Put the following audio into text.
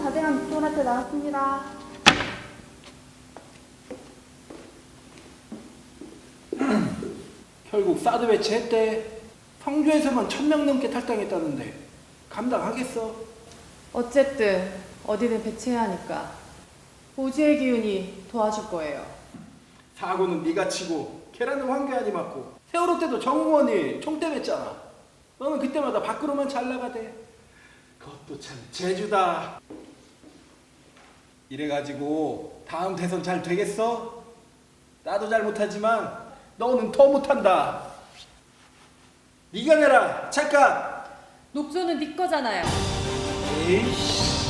44대강 육군한테 나왔습니다. 결국 사드 배치했대. 성주에서만 천 명 넘게 탈당했다는데 감당하겠어? 어쨌든 어디든 배치해야 하니까 보지의 기운이 도와줄 거예요. 사고는 네가 치고 계란은 황교안이 맞고 세월호 때도 정의원이 총대 맸잖아. 너는 그때마다 밖으로만 잘 나가대. 그것도 참 재주다. 이래가지고 다음 대선 잘 되겠어? 나도 잘 못하지만 너는 더 못한다. 네가 내라 착각. 녹조는 네 거잖아요. 에이씨.